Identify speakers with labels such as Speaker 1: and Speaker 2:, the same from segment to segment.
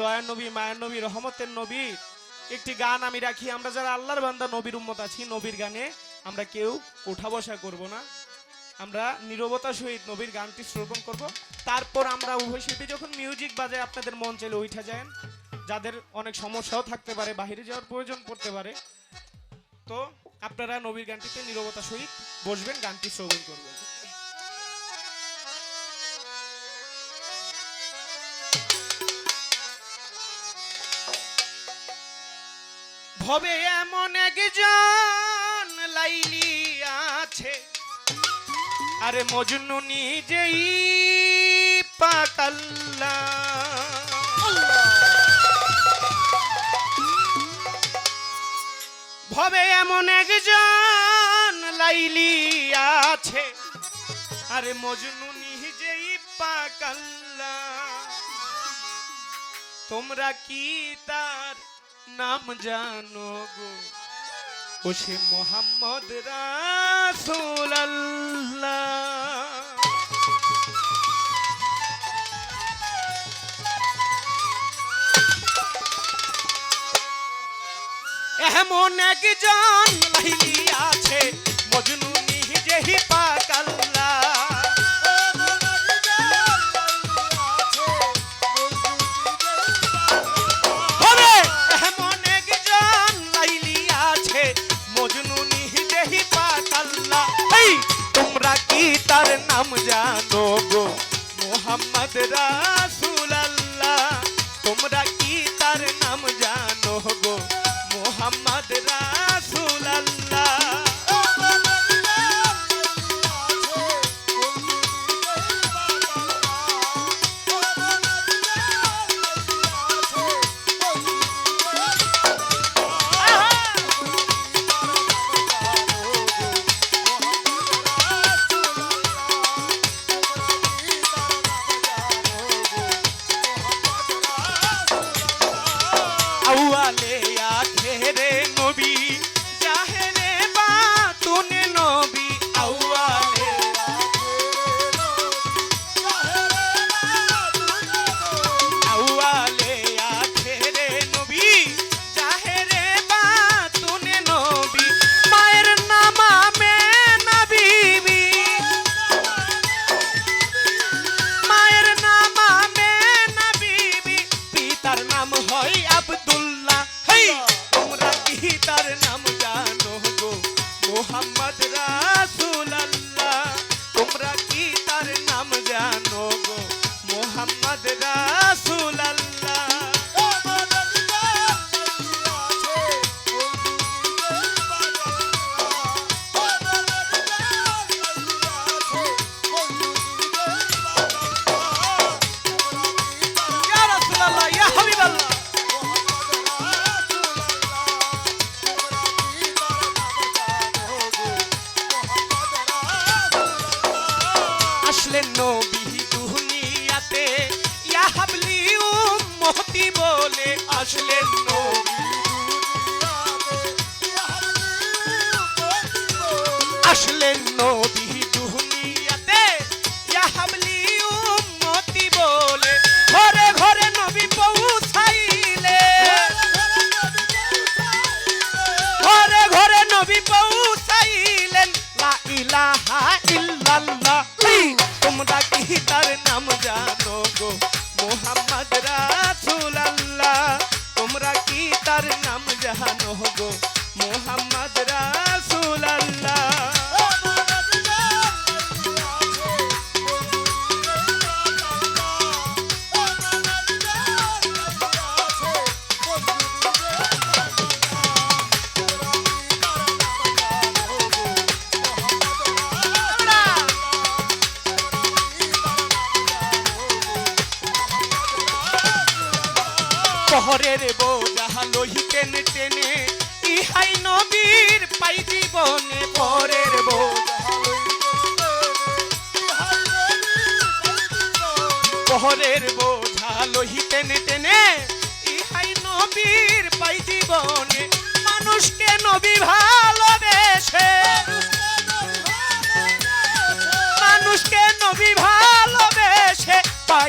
Speaker 1: দয়ার নবী, মায়ের নবী, রহমতের নবী। একটি গান আমি রাখি, আমরা যারা আল্লাহর বান্দা, নবীর উম্মত আছি, নবীর গানে, আমরা কেউ ওঠা বসা করব না। আমরা নীরবতা সহিত নবীর গানটি শ্রবণ করব। তারপর আমরা উভয় শিল্পী যখন মিউজিক বাজায়, আপনাদের মন চাইলে উঠা যান। যাদের অনেক সমস্যাও থাকতে পারে, বাহিরে যাওয়ার প্রয়োজন পড়তে পারে। তো আপনারা নবীর গানটিতে নীরবতা সহিত বসবেন, গানটি শ্রবণ করবেন। ভবে এমন একজন লাইলি আছে। আরে মজনু নিজেই পাকাল্লা ভবে এমন একজন লাইলি আছে। আরে মজনু নিজেই পাকাল্লা তোমরা কি তার নাম জানো গো। ও সে মোহাম্মদ রাসূল এমন একজন লাইলি আছে মজনু নিজেই পাকাল্লা তার নাম জানো গো মোহাম্মদ রাসূলুল্লাহ। মোহাম্মদ রাসূলুল্লাহ তোমরা কি আসলেন নবী দুনিয়াতে ইয়া হাবলি উম্মতি বলে আসলেন নবী। কি তার নাম জানো? শহরের বোঝা লোহি টেনে টেনে, ইহাই নবীর পাই জীবনে পরের বোঝা শহরের বোঝা লোহি টেনে টেনে, ইহাই নবীর পাই জীবনে। মানুষকে নবী ভালোবেসে, মানুষকে নবী ভালোবেসে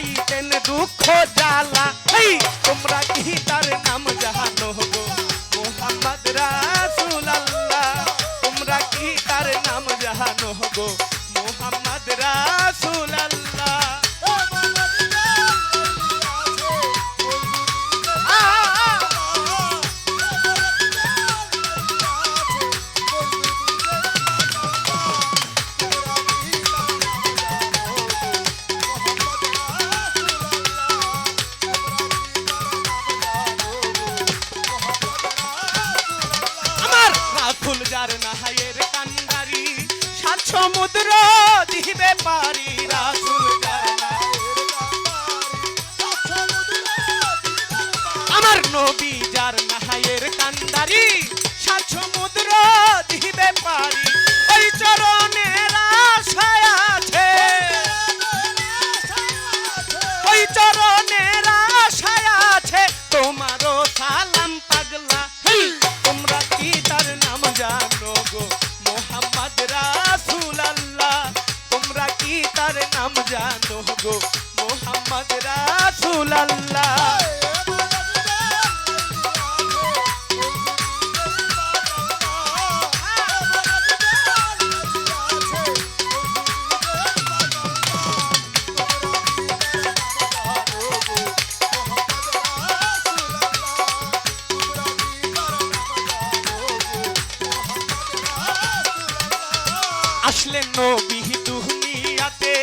Speaker 1: পাইতেন দুঃখ জ্বালা। এই তোমরা কি তার নাম জানো গো? মোহাম্মদ রাসূলুল্লাহ, তোমরা কি তার নাম জানো গো? মোহাম্মদ রাসূল নাহায়ের কান্দারি সাত সমুদ্র দিবে পারি আমার নবী যার নাহায়ের কান্দারি সাত সমুদ্র দিবে পারি। ওই চরণের আসলেন নবী দুনিয়াতে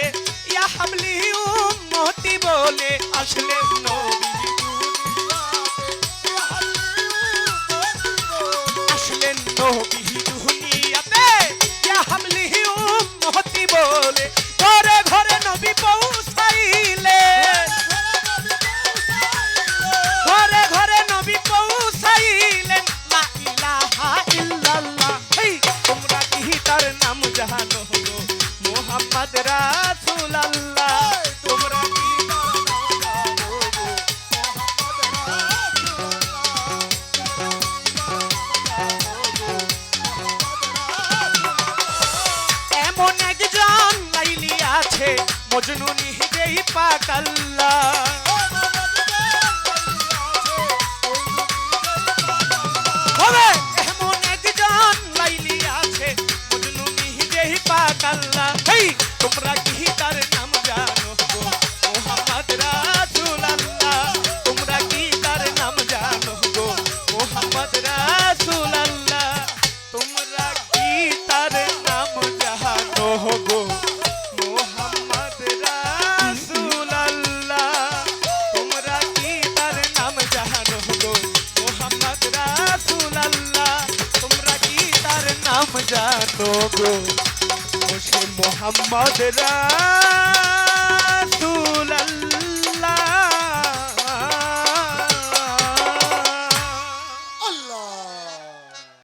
Speaker 1: ইয়া হামলি উম্মতি বলে আসলেন নবী আসলেন নবী লাইলি আছে মজনু নিজেই পাকাল্লা নাম জানো গো ও মোহাম্মদ রাসূলুল্লাহ